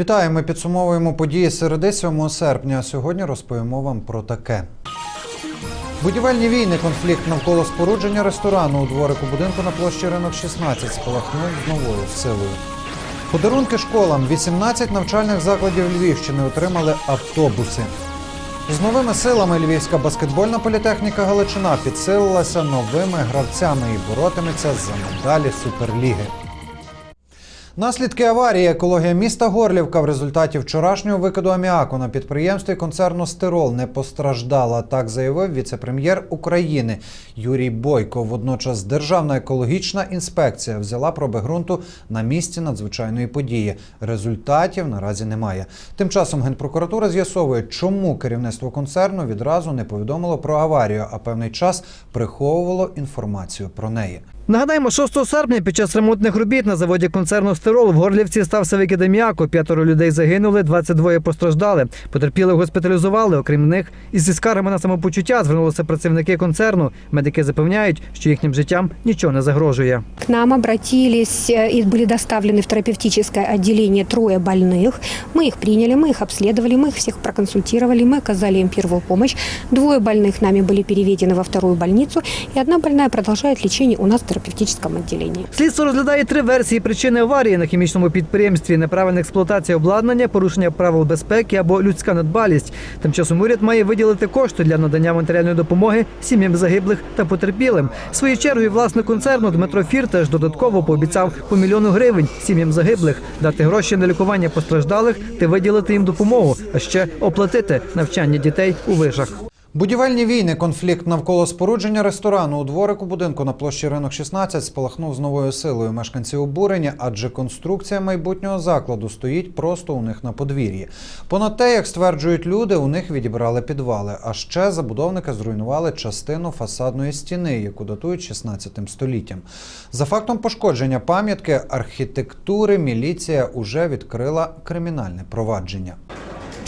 Вітаю! Ми підсумовуємо події середи 7 серпня. Сьогодні розповімо вам про таке. Будівельні війни, конфлікт навколо спорудження ресторану у дворику будинку на площі ринок 16 спалахнув з новою силою. Подарунки школам 18 навчальних закладів Львівщини отримали автобуси. З новими силами Львівська баскетбольна політехніка Галичина підсилилася новими гравцями і боротиметься за медалі Суперліги. Наслідки аварії екологія міста Горлівка в результаті вчорашнього викиду аміаку на підприємстві концерну Стирол не постраждала. Так заявив віце-прем'єр України Юрій Бойко. Водночас Державна екологічна інспекція взяла проби ґрунту на місці надзвичайної події. Результатів наразі немає. Тим часом генпрокуратура з'ясовує, чому керівництво концерну відразу не повідомило про аварію, а певний час приховувало інформацію про неї. Нагадаємо, 6 серпня під час ремонтних робіт на заводі концерну Стирол в Горлівці стався викид аміаку. П'ятеро людей загинули, 22 постраждали. Потерпіли госпіталізували. Окрім них, із скаргами на самопочуття звернулися працівники концерну. Медики запевняють, що їхнім життям нічого не загрожує. К нам обратились э, и были доставлены в терапевтическое отделение трое больных. Мы их приняли, мы их обследовали, мы их всех проконсультировали, мы оказали им первую помощь. Двое больных нами были переведены во вторую больницу, и одна больная продолжает лечение у нас в терапевтическом отделении. Слідство розглядає три версії причини аварії на хімічному підприємстві: неправильна експлуатація обладнання, порушення правил безпеки або людська недбалість. Тим часом уряд має виділити кошти для надання матеріальної допомоги сім'ям загиблих та потерпілим. Своєю чергою власник концерну Дмитро Фір теж додатково пообіцяв по мільйону гривень сім'ям загиблих дати гроші на лікування постраждалих та виділити їм допомогу, а ще оплатити навчання дітей у вишах. Будівельні війни, конфлікт навколо спорудження ресторану у дворику будинку на площі ринок 16 спалахнув з новою силою. Мешканці обурені, адже конструкція майбутнього закладу стоїть просто у них на подвір'ї. Понад те, як стверджують люди, у них відібрали підвали. А ще забудовники зруйнували частину фасадної стіни, яку датують 16 століттям. За фактом пошкодження пам'ятки архітектури міліція уже відкрила кримінальне провадження.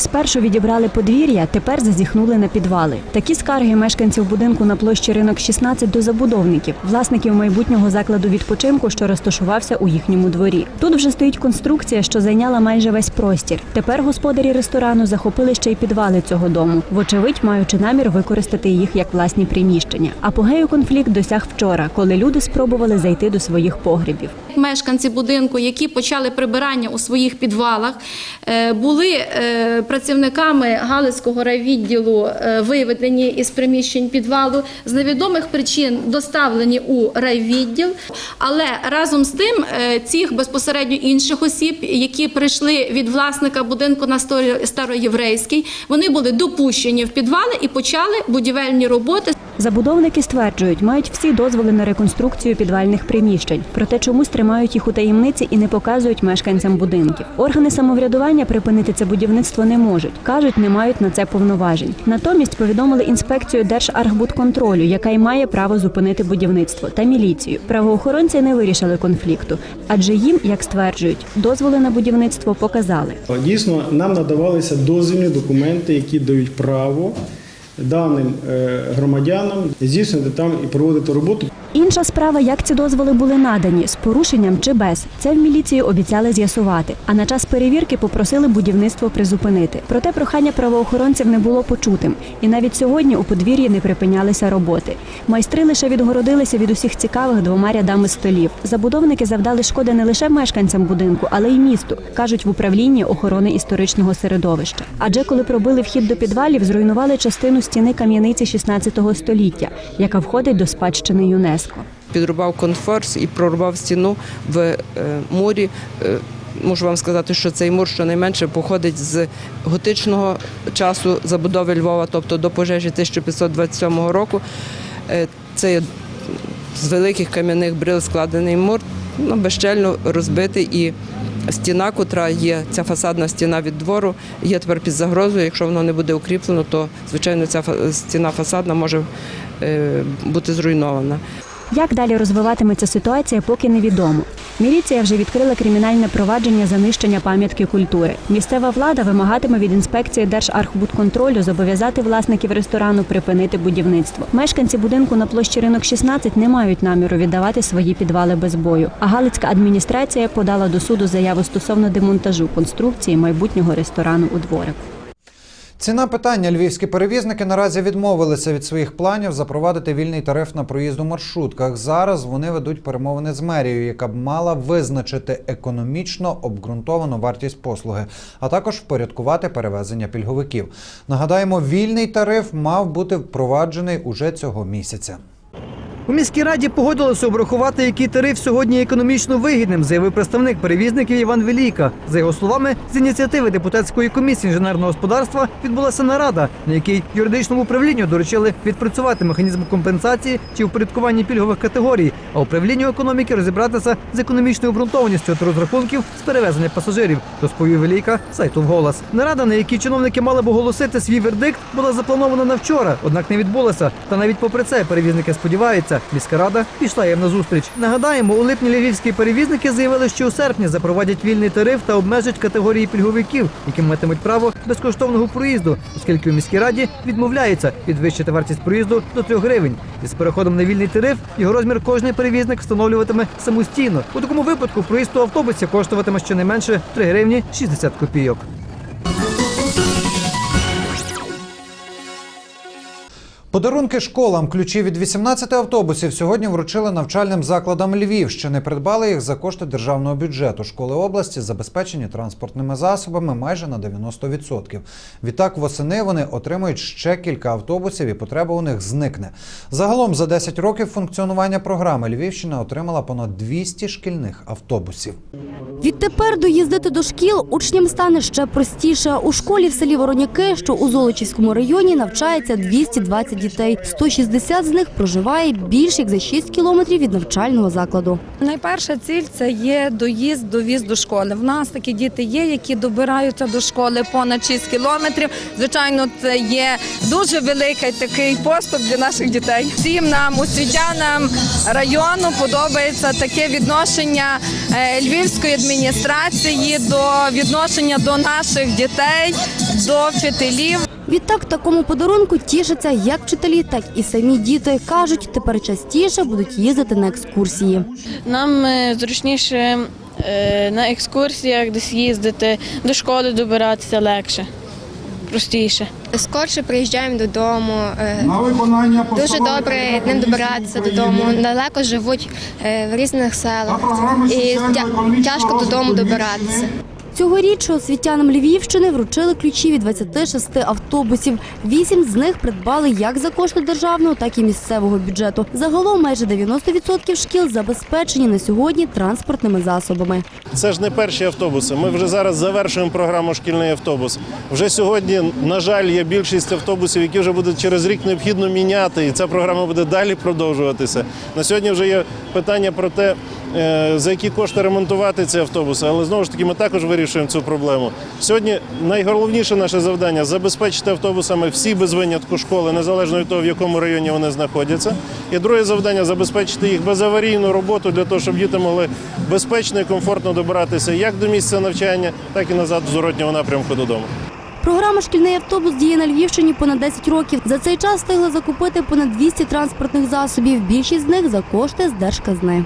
Спершу відібрали подвір'я, тепер зазіхнули на підвали. Такі скарги мешканців будинку на площі ринок 16 до забудовників, власників майбутнього закладу відпочинку, що розташувався у їхньому дворі. Тут вже стоїть конструкція, що зайняла майже весь простір. Тепер господарі ресторану захопили ще й підвали цього дому, вочевидь, маючи намір використати їх як власні приміщення. Апогею конфлікт досяг вчора, коли люди спробували зайти до своїх погрібів. Мешканці будинку, які почали прибирання у своїх підвалах, е, були е, працівниками Галицького райвідділу е, виведені із приміщень підвалу, з невідомих причин доставлені у райвідділ. Але разом з тим е, цих безпосередньо інших осіб, які прийшли від власника будинку на староєврейській, вони були допущені в підвали і почали будівельні роботи. Забудовники стверджують, мають всі дозволи на реконструкцію підвальних приміщень, проте чомусь тримають їх у таємниці і не показують мешканцям будинків. Органи самоврядування припинити це будівництво не можуть. кажуть, не мають на це повноважень. Натомість повідомили інспекцію Держархбудконтролю, яка й має право зупинити будівництво, та міліцію. Правоохоронці не вирішили конфлікту, адже їм, як стверджують, дозволи на будівництво показали. Дійсно, нам надавалися дозвільні документи, які дають право даним е, громадянам здійснити там і проводити роботу. Інша справа, як ці дозволи були надані з порушенням чи без. Це в міліції обіцяли з'ясувати. А на час перевірки попросили будівництво призупинити. Проте прохання правоохоронців не було почутим. І навіть сьогодні у подвір'ї не припинялися роботи. Майстри лише відгородилися від усіх цікавих двома рядами столів. Забудовники завдали шкоди не лише мешканцям будинку, але й місту, кажуть в управлінні охорони історичного середовища. Адже коли пробили вхід до підвалів, зруйнували частину стіни кам'яниці 16 століття, яка входить до спадщини ЮНЕСКО. підрубав конфорс і прорубав стіну в е, мурі. Е, Можу вам сказати, що цей мур щонайменше походить з готичного часу забудови Львова, тобто до пожежі 1527 року. Е, Це з великих кам'яних брил складений мур, ну, безщельно розбитий і стіна, котра є, ця фасадна стіна від двору, є тепер під загрозою. Якщо воно не буде укріплено, то звичайно ця стіна фасадна може бути зруйнована. Як далі розвиватиметься ситуація, поки невідомо. Міліція вже відкрила кримінальне провадження за нищення пам'ятки культури. Місцева влада вимагатиме від інспекції Держархбудконтролю зобов'язати власників ресторану припинити будівництво. Мешканці будинку на площі ринок 16 не мають наміру віддавати свої підвали без бою. А Галицька адміністрація подала до суду заяву стосовно демонтажу конструкції майбутнього ресторану у дворику. Ціна питання львівські перевізники наразі відмовилися від своїх планів запровадити вільний тариф на проїзд у маршрутках. Зараз вони ведуть перемовини з мерією, яка б мала визначити економічно обґрунтовану вартість послуги, а також впорядкувати перевезення пільговиків. Нагадаємо, вільний тариф мав бути впроваджений уже цього місяця. У міській раді погодилися обрахувати, який тариф сьогодні економічно вигідним, заявив представник перевізників Іван Велійка. За його словами, з ініціативи депутатської комісії інженерного господарства відбулася нарада, на якій юридичному управлінню доручили відпрацювати механізм компенсації чи впорядкування пільгових категорій, а управлінню економіки розібратися з економічною обґрунтованістю та розрахунків з перевезення пасажирів, розповів Велійка сайту «Вголос». Нарада, на якій чиновники мали б оголосити свій вердикт, була запланована на вчора, однак не відбулася. Та навіть попри це перевізники сподіваються, міська рада пішла їм на зустріч. Нагадаємо, у липні львівські перевізники заявили, що у серпні запровадять вільний тариф та обмежать категорії пільговиків, які матимуть право безкоштовного проїзду, оскільки у міській раді відмовляється підвищити вартість проїзду до 3 гривень. Із переходом на вільний тариф його розмір кожний перевізник встановлюватиме самостійно. У такому випадку проїзд у автобусі коштуватиме щонайменше 3 гривні 60 копійок. Подарунки школам, ключі від 18 автобусів сьогодні вручили навчальним закладам Львівщини. Придбали їх за кошти державного бюджету. Школи області забезпечені транспортними засобами майже на 90%. Відтак восени вони отримують ще кілька автобусів, і потреба у них зникне. Загалом за 10 років функціонування програми Львівщина отримала понад 200 шкільних автобусів. Відтепер доїздити до шкіл учням стане ще простіше. У школі в селі Вороняки, що у Золочівському районі, навчається 220 дітей. 160 з них проживає більш як за 6 кілометрів від навчального закладу. Найперша ціль це є доїзд, довіз до школи. В нас такі діти є, які добираються до школи понад 6 кілометрів. Звичайно, це є дуже великий такий поступ для наших дітей. Всім нам, освітянам району, подобається таке відношення е, львівської адміністрації до відношення до наших дітей, до вчителів. Відтак такому подарунку тішаться як вчителі, так і самі діти. Кажуть, тепер частіше будуть їздити на екскурсії. Нам е, зручніше е, на екскурсіях десь їздити, до школи добиратися легше, простіше. Скорше приїжджаємо додому. е, Дуже добре ним добиратися додому. Далеко живуть в різних селах і тяжко додому добиратися. Цьогоріч освітянам Львівщини вручили ключі від 26 автобусів. Вісім з них придбали як за кошти державного, так і місцевого бюджету. Загалом майже 90% шкіл забезпечені на сьогодні транспортними засобами. Це ж не перші автобуси. Ми вже зараз завершуємо програму Шкільний автобус. Вже сьогодні, на жаль, є більшість автобусів, які вже будуть через рік необхідно міняти, і ця програма буде далі продовжуватися. На сьогодні вже є питання про те, е, за які кошти ремонтувати ці автобуси, але знову ж таки ми також вирішуємо цю проблему. Сьогодні найголовніше наше завдання забезпечити автобусами всі без винятку школи, незалежно від того, в якому районі вони знаходяться. І друге завдання забезпечити їх безаварійну роботу для того, щоб діти могли безпечно і комфортно добиратися як до місця навчання, так і назад в зворотнього напрямку додому. Програма Шкільний автобус діє на Львівщині понад 10 років. За цей час встигли закупити понад 200 транспортних засобів. Більшість з них за кошти з держказни.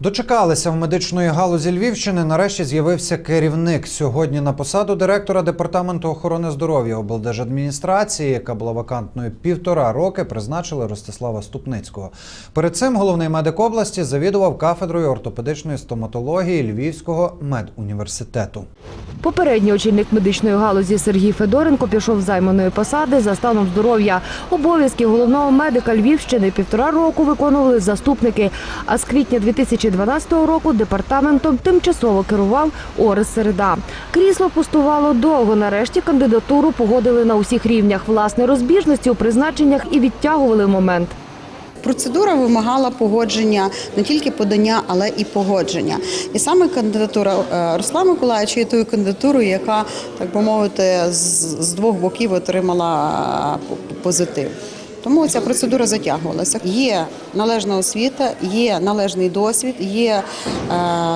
Дочекалися в медичної галузі Львівщини. Нарешті з'явився керівник. Сьогодні на посаду директора департаменту охорони здоров'я облдержадміністрації, яка була вакантною півтора роки, призначили Ростислава Ступницького. Перед цим головний медик області завідував кафедрою ортопедичної стоматології Львівського медуніверситету. Попередній очільник медичної галузі Сергій Федоренко пішов займаної посади за станом здоров'я. Обов'язки головного медика Львівщини півтора року виконували заступники. А з квітня 2012 року департаментом тимчасово керував Орес Середа. Крісло пустувало довго. Нарешті кандидатуру погодили на усіх рівнях. Власне розбіжності у призначеннях і відтягували момент. Процедура вимагала погодження не тільки подання, але і погодження. І саме кандидатура е, Руслана Миколаївича є тою кандидатурою, яка, так би мовити, з, з двох боків отримала е, позитив. Тому ця процедура затягувалася. Є належна освіта, є належний досвід, є,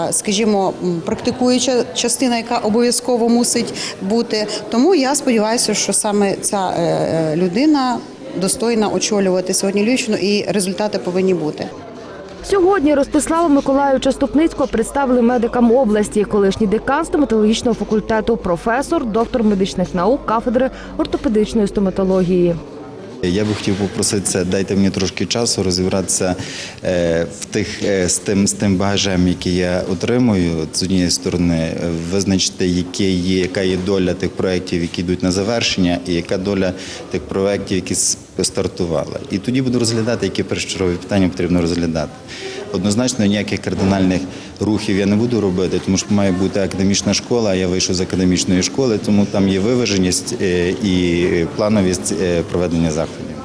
е, скажімо, практикуюча частина, яка обов'язково мусить бути. Тому я сподіваюся, що саме ця е, е, людина достойна очолювати сьогодні Львівщину, і результати повинні бути. Сьогодні Ростислава Миколаївича Ступницького представили медикам області, колишній декан стоматологічного факультету, професор, доктор медичних наук, кафедри ортопедичної стоматології. Я би хотів попросити це, дайте мені трошки часу розібратися е, в тих е, з тим з тим багажем, який я отримую. З однієї сторони, визначити, яке є, яка є доля тих проєктів, які йдуть на завершення, і яка доля тих проєктів, які стартували. І тоді буду розглядати, які першочергові питання потрібно розглядати. Однозначно ніяких кардинальних рухів я не буду робити, тому що має бути академічна школа. а Я вийшов з академічної школи, тому там є виваженість е, і плановість е, проведення заходів.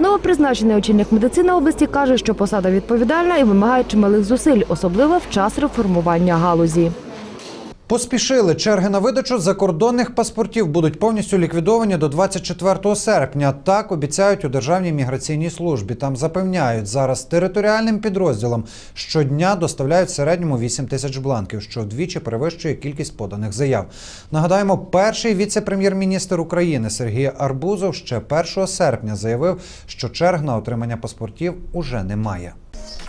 Новопризначений очільник медицини області каже, що посада відповідальна і вимагає чималих зусиль, особливо в час реформування галузі. Поспішили черги на видачу закордонних паспортів будуть повністю ліквідовані до 24 серпня. Так обіцяють у Державній міграційній службі. Там запевняють, зараз територіальним підрозділам щодня доставляють в середньому 8 тисяч бланків, що вдвічі перевищує кількість поданих заяв. Нагадаємо, перший віце-прем'єр-міністр України Сергій Арбузов ще 1 серпня заявив, що черг на отримання паспортів уже немає.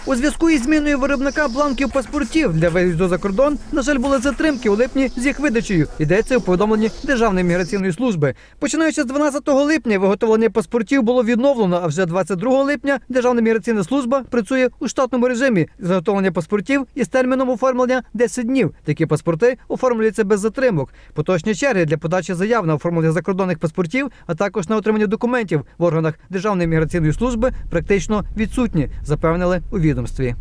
У зв'язку із зміною виробника бланків паспортів для виїзду за кордон, на жаль, були затримки у липні з їх видачею. Йдеться у повідомленні Державної міграційної служби. Починаючи з 12 липня, виготовлення паспортів було відновлено. А вже 22 липня Державна міграційна служба працює у штатному режимі заготовлення паспортів із терміном оформлення 10 днів. Такі паспорти оформлюються без затримок. Поточні черги для подачі заяв на оформлення закордонних паспортів, а також на отримання документів в органах Державної міграційної служби практично відсутні, запевнили у відомстві відомстві.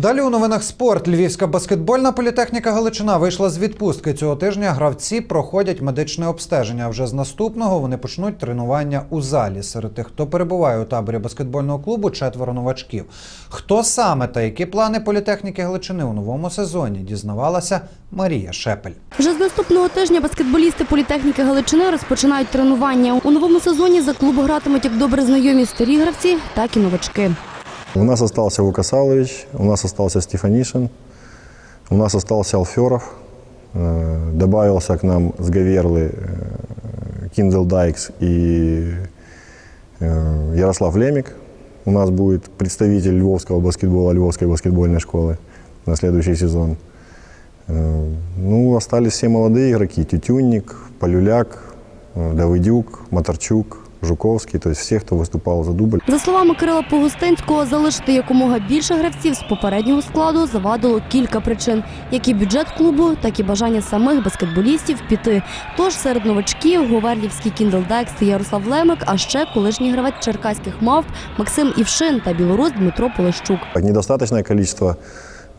Далі у новинах спорт. Львівська баскетбольна політехніка Галичина вийшла з відпустки. Цього тижня гравці проходять медичне обстеження. Вже з наступного вони почнуть тренування у залі. Серед тих, хто перебуває у таборі баскетбольного клубу, четверо новачків. Хто саме та які плани політехніки Галичини у новому сезоні дізнавалася Марія Шепель. Вже з наступного тижня баскетболісти політехніки Галичини розпочинають тренування. У новому сезоні за клуб гратимуть як добре знайомі старі гравці, так і новачки. У нас остался Лукасалович, у нас остался Стефанишин, у нас остался Алферов, э, добавился к нам с Гаверлы э, Киндл Дайкс и э, Ярослав Лемик. У нас будет представитель львовского баскетбола, львовской баскетбольной школы на следующий сезон. Ну, остались все молодые игроки. Тютюнник, Полюляк, Давыдюк, Моторчук, Жуковский, то есть все, кто выступал за дубль. За словами Кирила Погустинського, залишити якомога більше гравців з попереднього складу завадило кілька причин: як і бюджет клубу, так і бажання самих баскетболістів піти. Тож серед новачків Говерлівський Кіндл Декс та Ярослав Лемик, а ще колишній гравець черкаських мавп Максим Івшин та білорус Дмитро Полищук. Недостаточное количество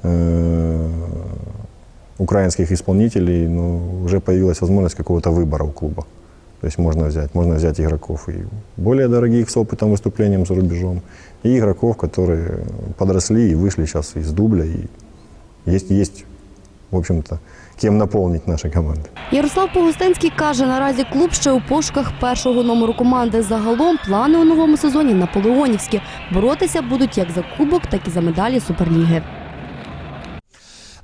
э, украинских исполнителей, но уже появилась возможность какого-то выбора у клуба. То есть можно взять, можно взять игроков и более дорогих с опытом выступлением за рубежом, и игроков, которые подросли и вышли сейчас из дубля, и есть, есть в общем-то, кем наполнить наши команды. Ярослав Погустинський каже, наразі клуб ще у пошуках першого номеру команди. Загалом плани у новому сезоні наполеонівські. Боротися будуть як за кубок, так і за медалі Суперліги.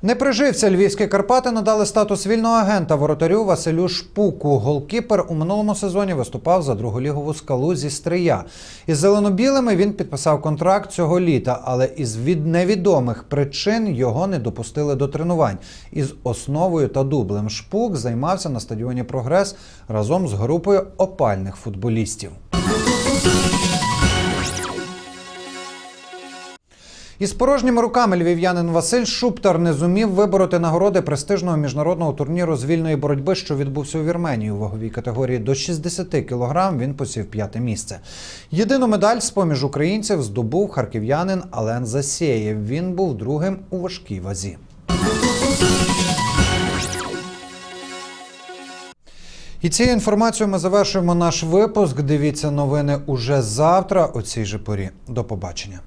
Не прижився львівські Карпати надали статус вільного агента воротарю Василю Шпуку. Голкіпер у минулому сезоні виступав за друголігову скалу зі Стрия. Із зеленобілими він підписав контракт цього літа, але із від невідомих причин його не допустили до тренувань. Із основою та дублем Шпук займався на стадіоні Прогрес разом з групою опальних футболістів. Із порожніми руками львів'янин Василь Шуптар не зумів вибороти нагороди престижного міжнародного турніру з вільної боротьби, що відбувся у Вірменії. У ваговій категорії до 60 кілограм він посів п'яте місце. Єдину медаль з поміж українців здобув харків'янин Ален Засєєв. Він був другим у важкій вазі. І цією інформацією ми завершуємо наш випуск. Дивіться новини уже завтра о цій же порі. До побачення.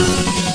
Thank you.